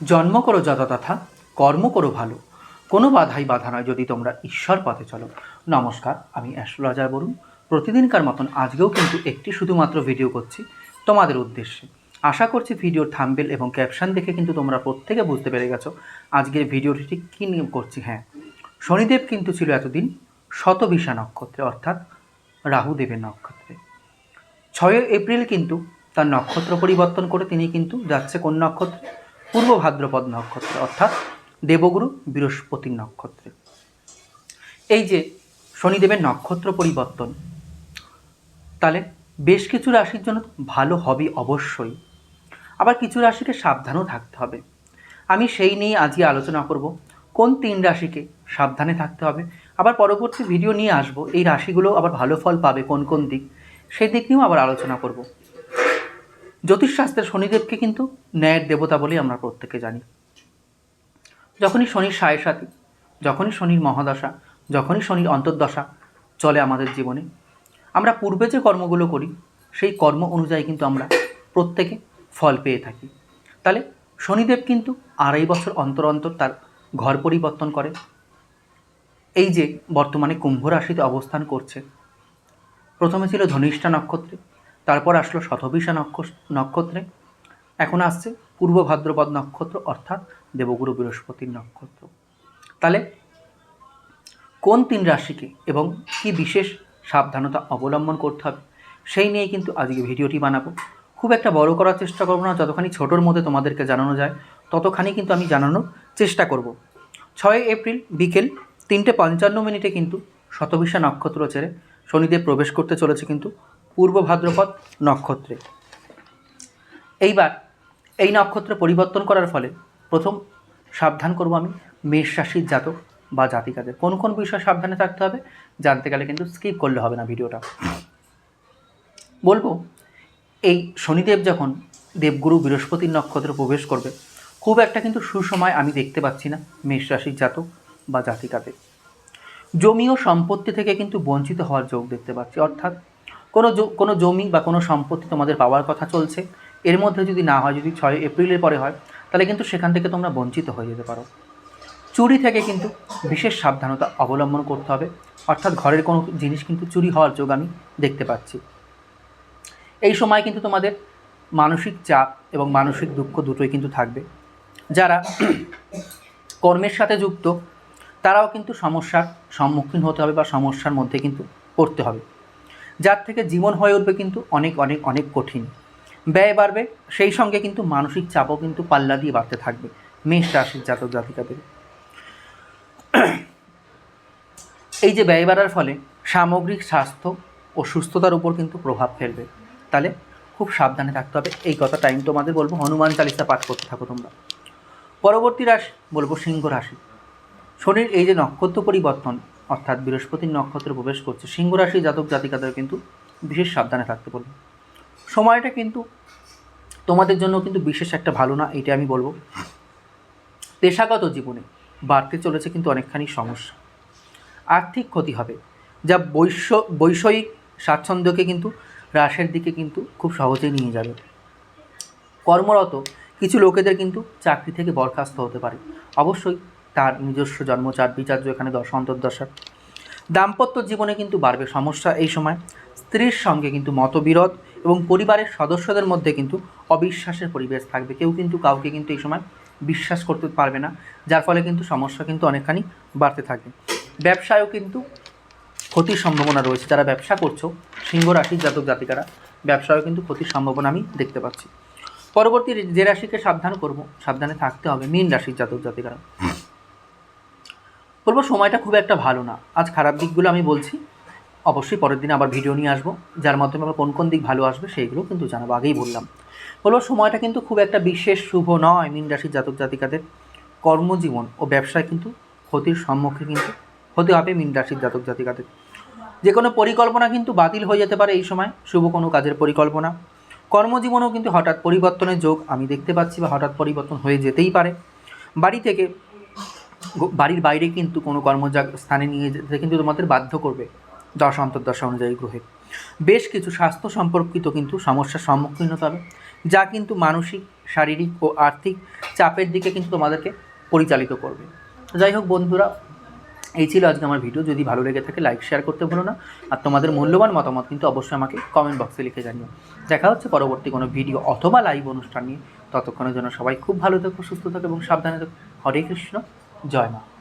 জন্ম করো যথাতথা, কর্ম করো ভালো। কোনো বাধাই বাধা নয় যদি তোমরা ঈশ্বর পথে চলো। নমস্কার, আমি অ্যাস্ট্রোলজার বলুন প্রতিদিনকার মতন আজকেও কিন্তু একটি শুধুমাত্র ভিডিও করছি তোমাদের উদ্দেশ্যে। আশা করছি ভিডিওর থাম্বেল এবং ক্যাপশন দেখে কিন্তু তোমরা প্রত্যেকে বুঝতে পেরে গেছো আজকের ভিডিওটি ঠিক কী নিয়ে করছি। হ্যাঁ শনিদেব কিন্তু ছিল এতদিন শতভিষা নক্ষত্রে, অর্থাৎ রাহুদেবের নক্ষত্রে। ছয় এপ্রিল কিন্তু তার নক্ষত্র পরিবর্তন করে তিনি কিন্তু যাচ্ছে কোন নক্ষত্রে? পূর্ব ভাদ্রপদ নক্ষত্রে, অর্থাৎ দেবগুরু বৃহস্পতির নক্ষত্রে। এই যে শনিদেবের নক্ষত্র পরিবর্তন, তাহলে বেশ কিছু রাশির জন্য ভালো হবে অবশ্যই। আবার কিছু রাশিকে সাবধানও থাকতে হবে। আমি সেই নিয়ে আজকে আলোচনা করব, কোন তিন রাশিকে সাবধানে থাকতে হবে। আবার পরবর্তী ভিডিও নিয়ে আসব, এই রাশিগুলো আবার ভালো ফল পাবে কোন কোন দিক, সেই দিক নিয়েও আবার আলোচনা করব। জ্যোতিষশাস্ত্রের শনিদেবকে কিন্তু ন্যায়ের দেবতা বলেই আমরা প্রত্যেকে জানি। যখনই শনির সায় সাথী যখনই শনির মহাদশা, যখনই শনির অন্তর্দশা চলে আমাদের জীবনে, আমরা পূর্বে যে কর্মগুলো করি, সেই কর্ম অনুযায়ী কিন্তু আমরা প্রত্যেকে ফল পেয়ে থাকি। তাহলে শনিদেব কিন্তু আড়াই বছর অন্তর অন্তর তার ঘর পরিবর্তন করে। এই যে বর্তমানে কুম্ভ রাশিতে অবস্থান করছে, প্রথমে ছিল ধনিষ্ঠা নক্ষত্রে তারপর আসলো শতভিষা নক্ষ- নক্ষত্রে। এখন আসছে পূর্ব ভাদ্রপদ নক্ষত্র, অর্থাৎ দেবগুরু বৃহস্পতির নক্ষত্র। তাহলে কোন তিন রাশিকে এবং কি বিশেষ সাবধানতা অবলম্বন করতে হবে, সেই নিয়ে কিন্তু আজকে ভিডিওটি বানাবো। খুব একটা বড় করার চেষ্টা করব না, যতখানি ছোটোর মধ্যে তোমাদেরকে জানানো যায়, ততখানি কিন্তু আমি জানানোর চেষ্টা করব। ছয় এপ্রিল বিকেল তিনটে পঞ্চান্ন মিনিটে কিন্তু শতভিষা নক্ষত্র ছেড়ে শনিদেব প্রবেশ করতে চলেছে কিন্তু পূর্ব ভাদ্রপদ নক্ষত্রে। এইবার এই নক্ষত্র পরিবর্তন করার ফলে প্রথম সাবধান করব আমি মেষ রাশির জাতক বা জাতিকাদের। কোন কোন বিষয়ে সাবধানে থাকতে হবে জানতে গেলে কিন্তু স্কিপ করলে হবে না ভিডিওটা। বলব, এই শনিদেব যখন দেবগুরু বৃহস্পতির নক্ষত্রে প্রবেশ করবে, খুব একটা কিন্তু সুসময় আমি দেখতে পাচ্ছি না মেষ রাশির জাতক বা জাতিকাদের। জমি ও সম্পত্তি থেকে কিন্তু বঞ্চিত হওয়ার যোগ দেখতে পাচ্ছি। অর্থাৎ কোনো কোনো জমি বা কোনো সম্পত্তি তোমাদের পাওয়ার কথা চলছে, এর মধ্যে যদি না হয়, যদি ছয় এপ্রিলের পরে হয়, তাহলে কিন্তু সেখান থেকে তোমরা বঞ্চিত হয়ে যেতে পারো। চুরি থেকে কিন্তু বিশেষ সাবধানতা অবলম্বন করতে হবে। অর্থাৎ ঘরের কোনো জিনিস কিন্তু চুরি হওয়ার যোগ আমি দেখতে পাচ্ছি। এই সময় কিন্তু তোমাদের মানসিক চাপ এবং মানসিক দুঃখ দুটোই কিন্তু থাকবে। যারা কর্মের সাথে যুক্ত, তারাও কিন্তু সমস্যার সম্মুখীন হতে হবে বা সমস্যার মধ্যে কিন্তু পড়তে হবে। যার থেকে জীবন হয়ে উঠবে কিন্তু অনেক অনেক অনেক কঠিন। ব্যয় বাড়বে, সেই সঙ্গে কিন্তু মানসিক চাপও কিন্তু পাল্লা দিয়ে বাড়তে থাকবে মেষ রাশির জাতক জাতিকাদের। এই যে ব্যয় বাড়ার ফলে সামগ্রিক স্বাস্থ্য ও সুস্থতার উপর কিন্তু প্রভাব ফেলবে। তাহলে খুব সাবধানে থাকতে হবে। এই কথা টাইম তোমাদের বলব, হনুমান চালিসা পাঠ করতে থাকো তোমরা। পরবর্তী রাশি, বলব সিংহ রাশি। শনির এই যে নক্ষত্র পরিবর্তন অর্থাৎ বৃহস্পতির নক্ষত্রে প্রবেশ করছে, সিংহ রাশি জাতক জাতিকাদের কিন্তু বিশেষ সাবধানে থাকতে বলব সময়টা কিন্তু তোমাদের জন্য কিন্তু বিশেষ একটা ভালো না এটা আমি বলব। পেশাগত জীবনে বাড়তে চলেছে কিন্তু অনেকখানি সমস্যা। আর্থিক ক্ষতি হবে, যা বৈশ্ব বৈষয়িক স্বাচ্ছন্দ্যকে কিন্তু হ্রাসের দিকে কিন্তু খুব সহজেই নিয়ে যাবে। কর্মরত কিছু লোকেদের কিন্তু চাকরি থেকে বরখাস্ত হতে পারে। অবশ্যই তার নিজস্ব জন্মচার বিচার্য এখানে দশ অন্তর্দশা দাম্পত্য জীবনে কিন্তু বাড়বে সমস্যা এই সময়। স্ত্রীর সঙ্গে কিন্তু মতবিরোধ এবং পরিবারের সদস্যদের মধ্যে কিন্তু অবিশ্বাসের পরিবেশ থাকবে। কেউ কিন্তু কাউকে কিন্তু এই সময় বিশ্বাস করতে পারবে না, যার ফলে কিন্তু সমস্যা কিন্তু অনেকখানি বাড়তে থাকবে। ব্যবসায়ও কিন্তু ক্ষতির সম্ভাবনা রয়েছে। যারা ব্যবসা করছ, সিংহ রাশির জাতক জাতিকারা, ব্যবসায়ও কিন্তু ক্ষতির সম্ভাবনা আমি দেখতে পাচ্ছি। পরবর্তী যে রাশিকে সাবধান করব, সাবধানে থাকতে হবে, মীন রাশির জাতক জাতিকারা। বলব সময়টা খুব একটা ভালো না। আজ খারাপ দিকগুলো আমি বলছি। অবশ্যই পরের দিনে আবার ভিডিও নিয়ে আসব। যার মাধ্যমে আবার কোন কোন দিক ভালো আসবে সেইগুলো কিন্তু জানাব, আগেই বললাম। বলব সময়টা কিন্তু খুব একটা বিশেষ শুভ নয় মীন রাশির জাতক জাতিকাদের। কর্মজীবন ও ব্যবসায় কিন্তু ক্ষতির সম্মুখীন কিন্তু হতে হবে মীন রাশির জাতক জাতিকাদের। যে কোনো পরিকল্পনা কিন্তু বাতিল হয়ে যেতে পারে এই সময়। শুভ কোনো কাজের পরিকল্পনা। কর্মজীবনেও কিন্তু হঠাৎ পরিবর্তনের যোগ আমি দেখতে পাচ্ছি বা হঠাৎ পরিবর্তন হয়ে যেতেই পারে। বাড়ি থেকে বাড়ির বাইরে কিন্তু কোনো কর্মজাগ স্থানে নিয়ে যেতে কিন্তু তোমাদের বাধ্য করবে দশ অন্তর্দশা অনুযায়ী গ্রহে। বেশ কিছু স্বাস্থ্য সম্পর্কিত কিন্তু সমস্যার সম্মুখীন হতে হবে, যা কিন্তু মানসিক, শারীরিক ও আর্থিক চাপের দিকে কিন্তু তোমাদেরকে পরিচালিত করবে। যাই হোক বন্ধুরা, এই ছিল আজকে আমার ভিডিও। যদি ভালো লেগে থাকে, লাইক, শেয়ার করতে ভুলো না। আর তোমাদের মূল্যবান মতামত কিন্তু অবশ্যই আমাকে কমেন্ট বক্সে লিখে জানিও। দেখা হচ্ছে পরবর্তী কোনো ভিডিও অথবা লাইভ অনুষ্ঠান নিয়ে। ততক্ষণের জন্য সবাই খুব ভালো থেকো, সুস্থ থাকো এবং সাবধানে থেকো। হরে কৃষ্ণ। জয় মা।